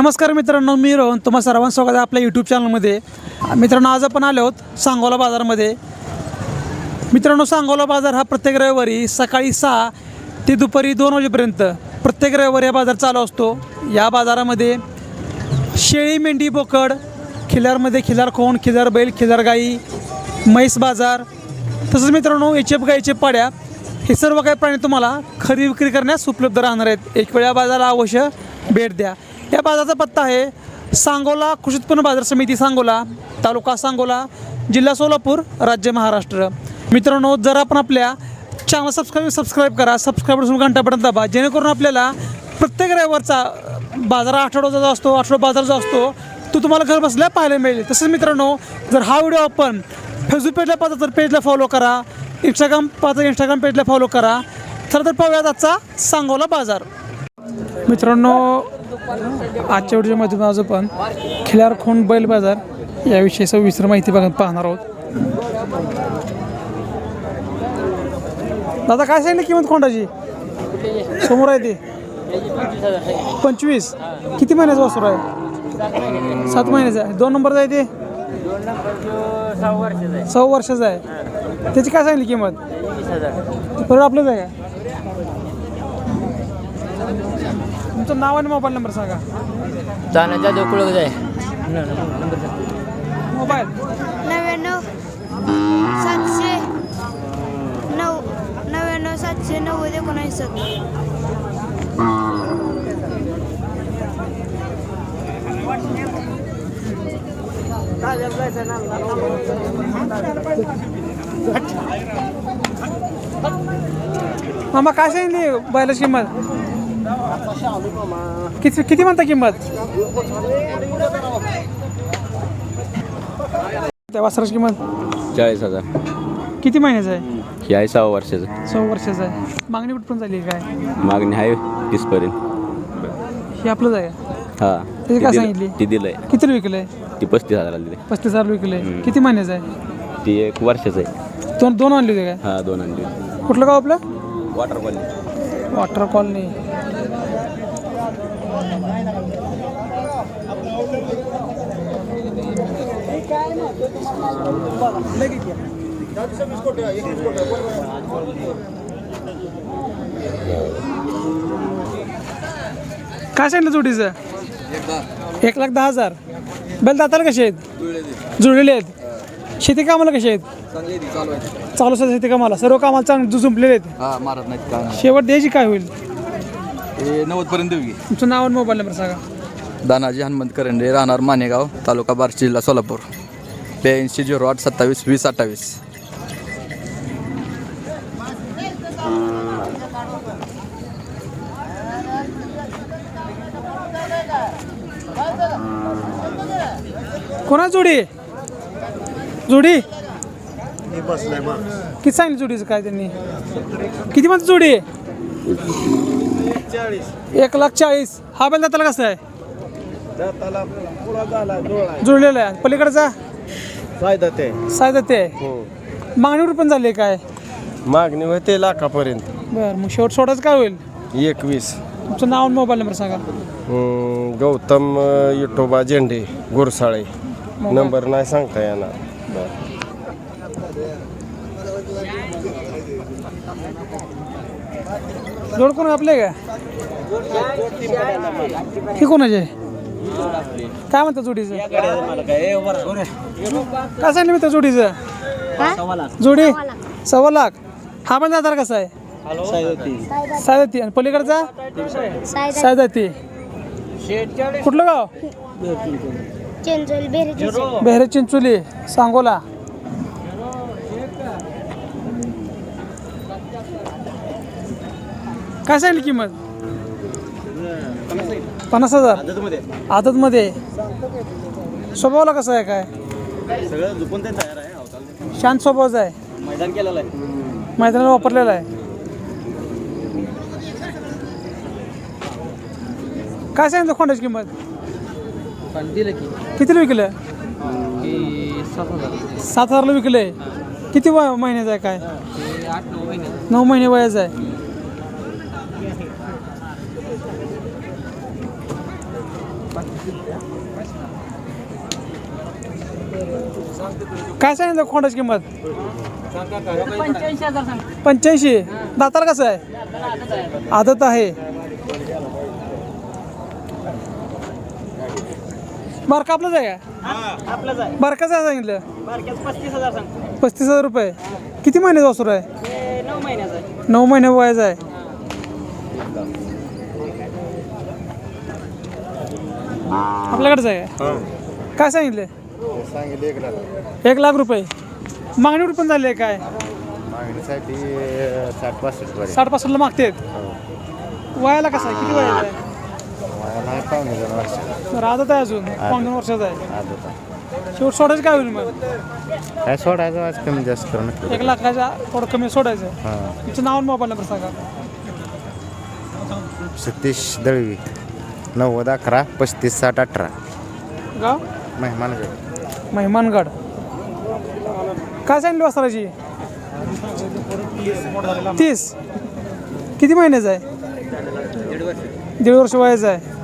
नमस्कार मित्रांनो मी रोहन. तुम्हा सर्वांचं स्वागत आहे आपल्या यूट्यूब चॅनलमध्ये मित्रांनो आज आपण आलो आहोत सांगोला बाजारमध्ये. मित्रांनो सांगोला बाजार हा प्रत्येक रविवारी सकाळी सहा ते दुपारी दोन वाजेपर्यंत प्रत्येक रविवारी हा बाजार चालू असतो. या बाजारामध्ये शेळी मेंढी बोकड खिलारमध्ये खिलार खोण खिलार बैल खिलार गाई म्हैस बाजार. तसंच मित्रांनो एच गाईचे पाड्या हे सर्व काही प्राणी तुम्हाला खरेदी विक्री करण्यास उपलब्ध राहणार आहेत. एक वेळा बाजाराला अवश्य भेट द्या. या बाजाराचा पत्ता आहे सांगोला कृषी उत्पन्न बाजार समिती सांगोला तालुका सांगोला जिल्हा सोलापूर राज्य महाराष्ट्र. मित्रांनो जर आपण आपल्या चॅनल सबस्क्राईब सबस्क्राईब करा सबस्क्राईब सुरू घंटापर्यंत दाबा जेणेकरून आपल्याला प्रत्येक रविवारचा बाजार आठवड्याचा जो असतो आठवडा बाजार जो असतो तो तुम्हाला घर बसल्या पाहायला मिळेल. तसंच मित्रांनो जर हा व्हिडिओ आपण फेसबुक पेजला पाहता तर पेजला फॉलो करा. इंस्टाग्राम पाहता इंस्टाग्राम पेजला फॉलो करा. चला तर पाहूयात आजचा सांगोला बाजार. मित्रांनो आजच्या व्हिडिओमध्ये माझं पण खिलार खोंड बैल बाजार याविषयी सविस्तर माहिती बघा पाहणार आहोत. दादा काय सांगितलं किंमत खोंडाची? समोर आहे ते. पंचवीस. किती महिन्याचं वासर आहे? सात महिन्याचं आहे. दोन नंबरचं आहे ते? सहा वर्षाचं आहे. त्याची काय सांगितली किंमत? बरोबर आपलंच आहे का तुमचं नाव आणि मोबाईल नंबर सांगा. तानाच्या देवकुळक जाय. मोबाईल. नव्याण्णव सातशे नऊ नव्याण्णव सातशे नव्वद एकोणऐंशी. मामा काय सांगितली बैलाची किंमत? किती किती म्हणता किंमत? त्या वासराची किंमत? चाळीस हजार. किती महिन्याचं आहे? ही आहे सहा वर्षाचं. सहा वर्षाचं आहे. मागणी कुठपर्यंत झाली आहे काय? मागणी आहे तीसपर्यंत. हे आपलंच आहे? हा. त्याची काय सांगितली? ती दिलंय. किती विकलंय? ती पस्तीस हजाराला दिली पस्तीस हजार विकलंय. किती महिन्याचं आहे? ती एक वर्षाचं आहे. दोन दोन आणले होते काय? हा दोन आणली कुठलं गाव आपलं? Water colony. Water colony. काय सांगितलं जोडीचं? एक लाख. दहा हजार. बैल दाताला कसे आहेत. जुळलेले आहेत. शेती कामाला कसे आहेत? चालू सध्या शेती कामाला. सर्व कामाला चांगले जुंपलेले आहेत. हा मारत नाहीत काय शेवट द्यायची काय होईल? हे नव्वद पर्यंत देऊ की. तुमचं नाव आणि मोबाईल नंबर सांगा. दानाजी हनुमंत करंडे राहणार मानेगाव तालुका बार्शी जिल्हा सोलापूर. ब्याऐंशी झिरो आठ सत्तावीस वीस अठ्ठावीस. कोणा जोडी? जोडी? किती सांगितली जोडीचं काय त्यांनी? किती म्हणते जोडी? एक लाख चाळीस. हा बैल दाताला कसा आहे? जुळलेला आहे. पलीकडचा? फायदा ते. सायदा ते. मागणीवर पण झाली काय? मागणी होते लाखापर्यंत. बरं मग शेवट सोडायचं काय होईल? एकवीस. तुमचं नाव आणि मोबाईल नंबर सांगा. गौतम विठोबा झेंडे गुरसाळे. नंबर नाही सांगता येणार. जोड कोण आपले का? हे कोणाचे? काय म्हणतात जोडीचं? काय सांगितलं मी त्या जोडीचं जोडी? सव्वा लाख. हा पण दादा कसा आहे? सायदाती. आणि पलीकडचा? सायदाती. कुठलं गाव? चेंजोल बेरेचे बेहरे चिंचोली सांगोला. काय सांगितली किंमत? पन्नास हजार. आदतमध्ये. स्वभावाला कसं आहे काय? शांत स्वभावाचा आहे. मैदान केलेलं आहे. मैदानाला वापरलेला आहे. काय सांगितलं खोंडाची किंमत? कितीला विकलं? सात हजारला विकलंय किती वय महिन्याचं आहे काय? नऊ महिने. वयाचं आहे. काय सांगितलं खोंडाची किंमत? पंच्याऐंशी. दाताला कसं आहे? आदत आहे. बारका आपलंच आहे का? बारकाच आहे सांगितलं. पस्तीस हजार रुपये. किती महिन्याचा वासूर आहे? नऊ महिने वयाचा आहे. आपल्याकडेच आहे का? काय सांगितले? एक लाख. रुपये. मागणीवर पण झाली आहे काय? मागणीसाठी साठ पासष्ट साठ पासष्टला मागतेत. वयाला कसं आहे? किती वयाचा आहे? नाही पाहुणे दोन वर्ष आदत आहे अजून पाच दोन वर्षाचा आहे. शेवट सोडायचं काय होईल मग? काय सोडायचं आज कमी जास्त करून एक लाखाच्या थोडं कमी सोडायचं. हां. तुमचं नाव आणि मोबाईल नंबर सांगा. सतीश दळवी नव्वद अकरा पस्तीस साठ अठरा. गाव? मेहमानगड. मेहमानगड. काय सांगितली वासराची? तीस. किती महिन्याचं आहे? दीड वर्ष वयाचं आहे.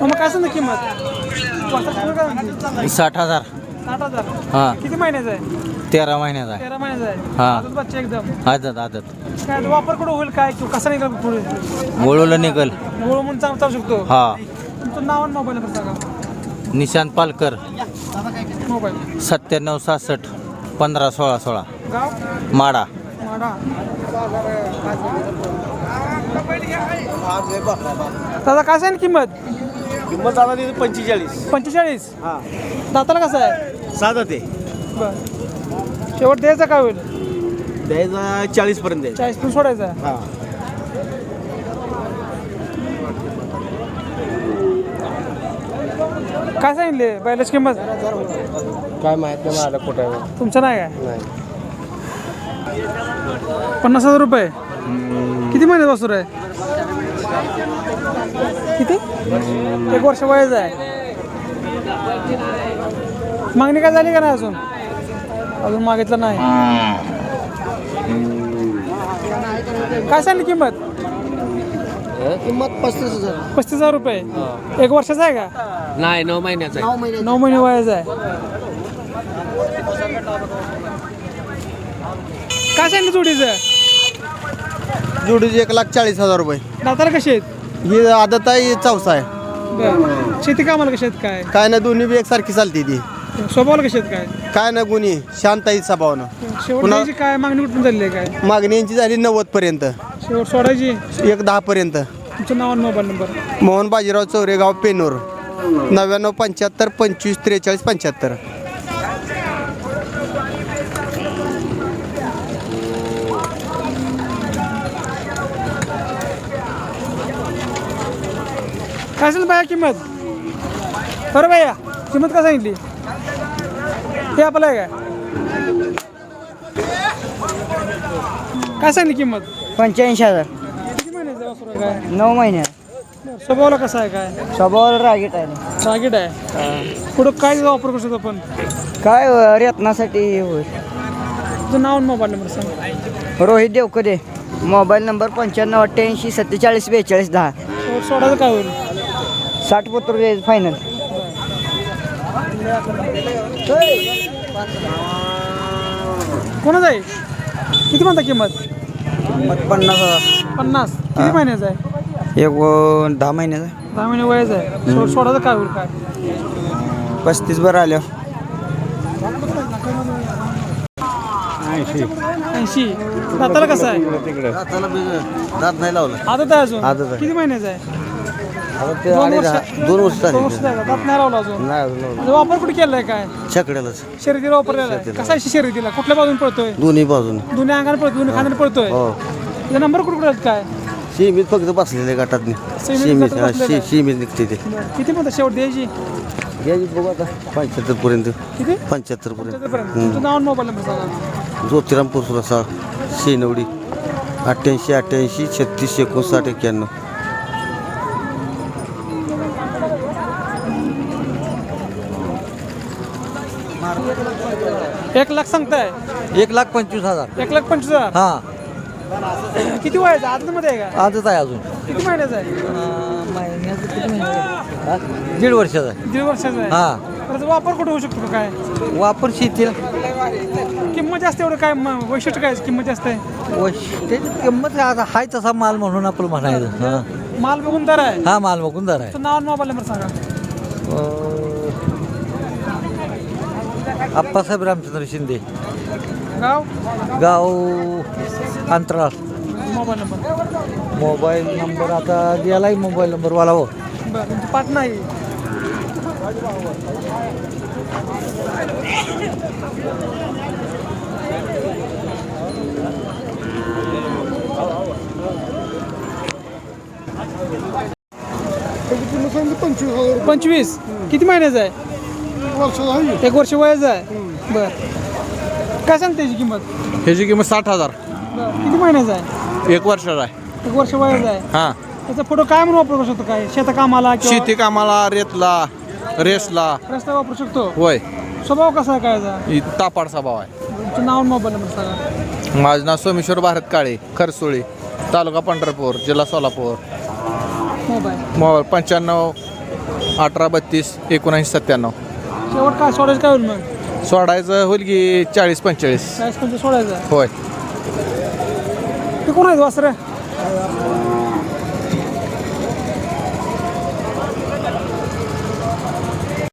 मग काय सांगता किंमत वासराची किंमत काय म्हणते? साठ हजार साठ हजार हां किती महिन्याचं आहे तेरा महिन्याचा आहे तेरा महिन्याचं आहे हा. आदत बच्चा एकदम आदत आदत काय वापर कुठं होईल काय किंवा कसा निघाल पुढे वळवलं निघल गोळ म्हणून चालू चालू शकतो हा तुमचं नाव आणि मोबाईल नंबर सांगा निशांत पालकर मोबाईल सत्त्याण्णव सहासष्ट पंधरा सोळा सोळा गाव माडा माडा दादा काय सांग किंमत? किंमत आता तिथे पंचेचाळीस. पंचेचाळीस? हां. दाताला कसं आहे? साधा ते. बर. शेवट द्यायचा काय होईल? द्यायचा चाळीस पर्यंत द्यायचा चाळीस पण सोडायचा हां. काय सांगितले? बैलाची किंमत? काय माहीत नाही मला कुठं आहे. तुमचं नाही काय? नाही. पन्नास हजार रुपये? किती महिन्यात वासूर आहे? किती? एक वर्ष वयाचं आहे. मागणी काय झाली का नाही अजून? अजून मागितलं नाही. काय सांगली किंमत? किंमत पस्तीस हजार पस्तीस हजार रुपये. एक वर्षाचा आहे का? नाही नऊ महिन्याचा आहे. नऊ महिने वयाचा आहे. काय सांगितलं जोडीचं? जोडीचे एक लाख चाळीस हजार रुपये. दाताला कशी आहेत? ही आदत आहे ही चौसा आहे. बरं. शेती कामाला कशी आहेत? काय? काय ना दोन्ही बी एकसारखी चालते ती. स्वभावाला कशी आहेत काय? काय ना गुन्ही शांत आहे स्वभावानं. शेवट पुन्हा- द्यायची काय मागणी कुठून झालेली आहे काय? मागणी यांची झाली नव्वद पर्यंत. शेवट सोडायची? एक दहा पर्यंत. तुमचं नाव आणि मोबाईल नंबर. मोहन बाजीराव चौरेगाव पेनूर. नव्याण्णव पंच्याहत्तर पंचवीस त्रेचाळीस पंच्याहत्तर. काय असेल बाया किंमत. बरं बाया किंमत काय सांगितली? हे आपलं आहे काय? काय सांगली किंमत? पंच्याऐंशी हजार. किती महिन्याचं वासरू आहे काय? नऊ महिने बरं, स्वभावाला कसं आहे काय? स्वभावाला रागीट आहे. रागीट आहे? पुढं काय वापर करू शकतो आपण? काय अ, रेतनासाठी हे होईल. तुझं नाव आणि मोबाईल नंबर सांग. रोहित देवकरे मोबाईल नंबर पंच्याण्णव अठ्ठ्याऐंशी सत्तेचाळीस बेचाळीस दहा. सोडायचं काय होईल? साठ पत्र द्यायचं फायनल कोणाचं आहे? किती म्हणता किंमत? पन्नास. हजार पन्नास. किती महिन्याचं आहे? एक दहा महिन्याचा दहा महिने वयाचं आहे. सोडायचं काय होईल काय? पस्तीस बरं आल्या ऐंशी. दाताला कसं आहे? दात नाही लावला. आदत आहे अजून? आदत आहे. किती महिन्याचं आहे? ते दोन अडीच वर्ष- दहा- दोन वर्ष दोन वर्ष झालं दात नाही लावला अजून. नाही अजून लावलं. म्हणजे वापर कुठे केलाय काय? छकड्यालाच. शर्यतीला वापरलेला आहे. कसा आहे शर्यतीला? कुठल्या बाजून पळतोय? दोन्ही बाजूने. दोन्ही अंगाने पळतोय दोन्ही खांद्याने पळतोय? हो. त्याचा नंबर कुठे कुठे आहेत काय? सीमित फक्त बसलेले गटात सीमित सीमित गटात हा, बसलेलं आहे. सी- सीमित निघते ते. बरं. किती म्हणता शेवट? द्यायची? घ्यायची बघू आता. पंच्याहत्तर पर्यंत. किती? पंच्याहत्तर पर्यंत. पर्यंत. तुमचं नाव आणि मोबाईल नंबर सांगा. शेनवडी. अठ्ठ्याऐंशी अठ्ठ्याऐंशी छत्तीस एकोणसाठ एक्क्याण्णव. एक लाख सांगताय? एक लाख पंचवीस हजार. एक लाख पंचवीस हजार? हां. किती वयाचं आतमध्ये आहे का? आजच आहे अजून. किती महिन्याचं आहे? दीड वर्षाचा आहे. दीड वर्षाचं आहे? हां. त्याचा वापर कुठे होऊ शकतो का काय? वापर शेतीला. किंमत जास्त एवढं काय? म- वैशिष्ट्य काय आहे? किंमत जास्त आहे? व त्याची किंमत आता. हाय तसा माल म्हणून आपलं म्हणायचं. हां. माल बघून दर आहे. हा माल बघून दर आहे. तर नाव आणि मोबाईल नंबर सांगा. आप्पासाहेब रामचंद्र शिंदे गाव गाव अंतराळ मोबाईल नंबर मोबाईल नंबर आता गेलाय मोबाईल नंबर वाला हो बरं तुमची पाठ नाही पंचवीस किती महिन्याचं आहे एक वर्ष वयाचं आहे? बर. काय सांगते त्याची किंमत? ह्याची किंमत साठ हजार. बरं. किती महिन्याचं आहे? एक वर्षाचा आहे. एक वर्ष वयाचं आहे? हां. त्याचा फोटो काय म्हणून वापरू शकतो काय? शेता कामाला किंवा शेती कामाला रेतला रेसला. रस्ता वापरू शकतो? होय. स्वभाव कसा आहे काय याचा? इ- तापाड स्वभाव आहे. तुमचं नाव आणि मोबाईल नंबर सांगा. माझं नाव सोमेश्वर भारत काळे खरसोळी तालुका पंढरपूर जिल्हा सोलापूर. मोबाईल. मोबाईल पंच्याण्णव अठरा बत्तीस एकोणऐंशी सत्त्याण्णव. शेवट काय सोडायचं काय होईल मग? सोडायचं होईल की चाळीस पंचेचाळीस. चाळीस पंचवीस सोडायचं? होय. ते कोण आहेत वासरे?